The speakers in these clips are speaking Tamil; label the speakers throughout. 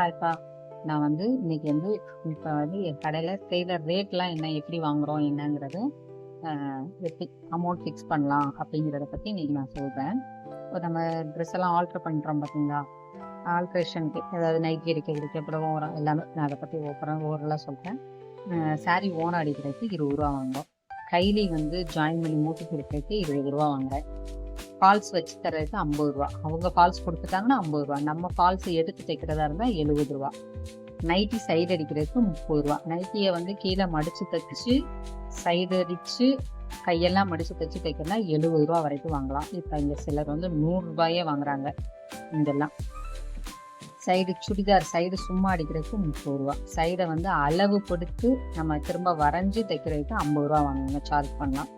Speaker 1: ஹாய்ப்பா நான் வந்து இன்னைக்கு வந்து இப்போ வந்து என் கடையில் செய்கிற ரேட்லாம் என்ன எப்படி வாங்குகிறோம் என்னங்கிறது எப்படி அமௌண்ட் ஃபிக்ஸ் பண்ணலாம் அப்படிங்கிறத பற்றி இன்னைக்கு நான் சொல்கிறேன் இப்போ நம்ம ட்ரெஸ் எல்லாம் ஆல்ட்ரு பண்ணுறோம் பார்த்தீங்களா ஆல்ட்ரேஷனுக்கு அதாவது நைட்டி அடிக்கிறதுக்கு அப்புறம் ஓரம் எல்லாமே நான் அதை பற்றி ஓப்பரம் ஓரெல்லாம் சொல்கிறேன் சாரீ ஓரம் அடிக்கிறதுக்கு இருபது ரூபா வாங்குவோம் கைலி வந்து ஜாயின் பண்ணி மூட்டி கொடுக்கறதுக்கு இருபது ரூபா வாங்குறேன். ஃபால்ஸ் வச்சு தர்றதுக்கு ஐம்பது ரூபா. அவங்க ஃபால்ஸ் கொடுத்துட்டாங்கன்னா ஐம்பது ரூபா. நம்ம ஃபால்ஸ் எடுத்து தைக்கிறதா இருந்தால் எழுபது ரூபா. நைட்டி சைடு அடிக்கிறதுக்கு முப்பது ரூபா. நைட்டியை வந்து கீழே மடித்து தைச்சு சைடு அடித்து கையெல்லாம் மடித்து தைச்சு தைக்கிறனா எழுபது ரூபா வரைக்கும் வாங்கலாம். இப்போ இங்கே சிலர் வந்து நூறுரூபாயே வாங்குறாங்க இதெல்லாம் சைடு சுடிதார் சைடு சும்மா அடிக்கிறதுக்கு முப்பது ரூபா. சைடை வந்து அளவு கொடுத்து நம்ம திரும்ப வரைஞ்சி தைக்கிறதுக்கு ஐம்பது ரூபா வாங்குங்க சார்ஜ் பண்ணலாம்.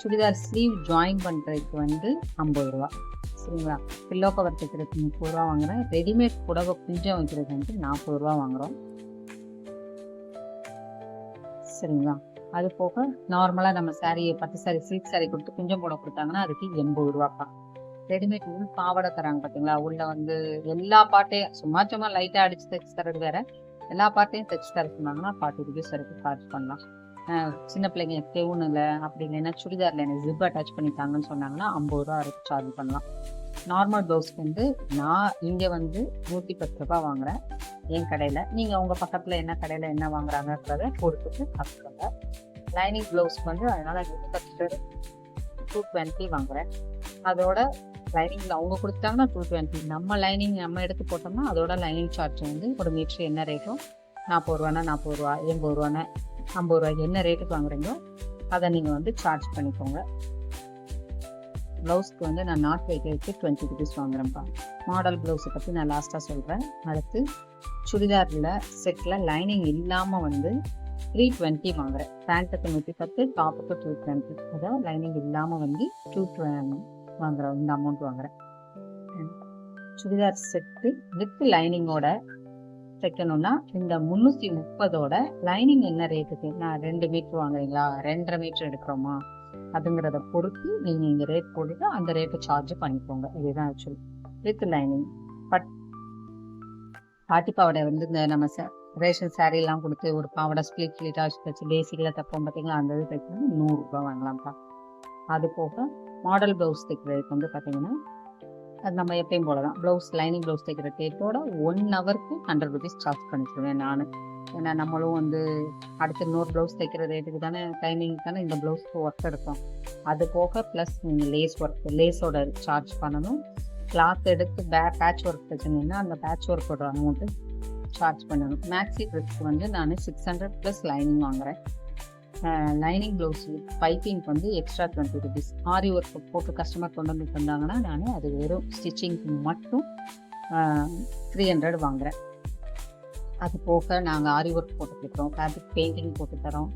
Speaker 1: சுடிதார் ஸ்லீவ் ஜாயின் பண்ணுறதுக்கு வந்து ஐம்பது ரூபா. சரிங்களா? பில்லோ கவர் தைக்கிறதுக்கு முப்பது ரூபா வாங்குகிறேன் ரெடிமேட் புடவை குஞ்சம் வைக்கிறது வந்து நாற்பது ரூபா வாங்குறோம். சரிங்களா? அது போக நார்மலாக நம்ம சாரீ பத்து சாரீ சில்க் saree கொடுத்து குஞ்சம் போட கொடுத்தாங்கன்னா அதுக்கு எண்பது ரூபாப்பா. ரெடிமேட் உள் பாவாடை தராங்க பார்த்தீங்களா உள்ள வந்து எல்லா பாட்டையும் சும்மா சும்மா லைட்டாக அடிச்சு தைச்சு தரது வேற. எல்லா பாட்டையும் தைச்சு தர சொன்னாங்கன்னா ஃபார்ட்டி ருபீஸ் வரைக்கும் சார்ஜ் பண்ணலாம். சின்ன பிள்ளைங்க கெவுனில் அப்படி இல்லைன்னா சுடிதாரில் எனக்கு ஜிப் அட்டாச் பண்ணித்தாங்கன்னு சொன்னாங்கன்னா ஐம்பது ரூபா வரைக்கும் சார்ஜ் பண்ணலாம். நார்மல் ப்ளவுஸ்க்கு வந்து நான் இங்கே வந்து நூற்றி பத்து ரூபா வாங்குறேன். என் கடையில். நீங்கள் உங்கள் பக்கத்தில் என்ன கடையில் என்ன வாங்குறாங்கன்றத கொடுத்துட்டு பார்த்துக்கோங்க. லைனிங் ப்ளவுஸ்க்கு வந்து அதனால் நூற்றி டூ டுவெண்ட்டி வாங்குறேன். அதோட லைனிங்கில் அவங்க கொடுத்தாங்கன்னா டூ டுவெண்ட்டி நம்ம லைனிங் நம்ம எடுத்து போட்டோம்னா அதோட லைனிங் சார்ஜ் வந்து ஒரு மீட்ரு என்ன ரேட்டோ நாற்பது ரூபானா நாற்பது ரூபா எண்பது ரூபானா ஐம்பது ரூபாய்க்கு என்ன ரேட்டுக்கு வாங்குறீங்களோ அதை நீங்கள் வந்து சார்ஜ் பண்ணிக்கோங்க. ப்ளவுஸ்க்கு வந்து நான் நாட் வைக்கிறதுக்கு டுவெண்ட்டி ருபீஸ் வாங்குறேன்ப்பா. மாடல் ப்ளவுஸை பற்றி நான் லாஸ்ட்டாக சொல்கிறேன் அடுத்து சுடிதாரில் செட்டில் லைனிங் இல்லாமல் வந்து த்ரீ டுவெண்ட்டி வாங்குறேன். பேண்ட்டுக்கு நூற்றி பத்து டாப்புக்கு டூ டுவெண்ட்டி அதாவது லைனிங் இல்லாமல் வந்து டூ வாங்குறேன் இந்த அமௌண்ட் வாங்குறேன். சுடிதார் செட்டு வித் லைனிங்கோட தைக்கணும்னா இந்த முந்நூற்றி முப்பதோட லைனிங் என்ன ரேட்டுக்கு நான் ரெண்டு மீட்ரு வாங்குறீங்களா? ரெண்டரை மீட்ரு எடுக்கிறோமா? அப்படிங்கிறத பொறுத்து நீங்கள் இந்த ரேட் போட்டுட்டு அந்த ரேட்டை சார்ஜ் பண்ணிக்கோங்க. இதுதான் ஆக்சுவலி வித் லைனிங் பட் பாட்டி பாவாடை வந்து இந்த நம்ம ச- ரேஷன் saree எல்லாம் கொடுத்து ஒரு பாவாடை ஸ்பிளிட் ஸ்பிளிட்டாக வச்சு பேசிக்கில் தைப்போம் பார்த்தீங்களா அந்த இது தைக்கணும் நூறுரூபா வாங்கலாம்ப்பா. அது போக மாடல் ப்ளவுஸ் தைக்கிறதுக்கு வந்து பார்த்தீங்கன்னா அது நம்ம எப்பயும் போல தான் ப்ளவுஸ் லைனிங் ப்ளவுஸ் தைக்கிற டேட்டோட ஒன் ஹவருக்கு ஹண்ட்ரட் ருபீஸ் சார்ஜ் பண்ணிச்சிருவேன் நான். ஏன்னா நம்மளும் வந்து அடுத்து இன்னொரு ப்ளவுஸ் தைக்கிற ரேட்டுக்கு தானே டைமிங் தானே இந்த ப்ளவுஸ்க்கு ஒர்க் எடுக்கும் அது போக ப்ளஸ் நீங்கள் லேஸ் ஒர்க் லேஸோட சார்ஜ் பண்ணணும். கிளாத் எடுத்து பே பேட்ச் ஒர்க் தைச்சிங்கன்னா அந்த பேட்ச் ஒர்க்கோட அமௌண்ட்டு சார்ஜ் பண்ணணும். மேக்ஸி ட்ரெஸ்க்கு வந்து நான் சிக்ஸ் ஹண்ட்ரட் ப்ளஸ் லைனிங் வாங்குறேன். லைனிங் ப்ளவுஸ் பைப்பிங்க்கு வந்து extra twenty rupees aari work போட்டு கஸ்டமர் கொண்டு வந்து தந்தாங்கன்னா நான் அது வெறும் ஸ்டிச்சிங்க்கு மட்டும் த்ரீ ஹண்ட்ரட் வாங்குறேன். அது போக நாங்கள் ஆரி ஒர்க் போட்டு ஃபேப்ரிக் பெயிண்டிங் போட்டு தரோம்.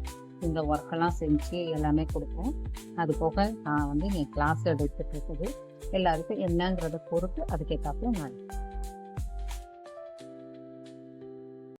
Speaker 1: இந்த ஒர்க்கெல்லாம் செஞ்சு எல்லாமே கொடுப்போம். அது போக நான் வந்து என் கிளாஸ் எடுத்துட்டு இருக்குது. எல்லாருக்கும் என்னங்கிறத பொறுத்து அதுக்கேற்றாப்புல நான்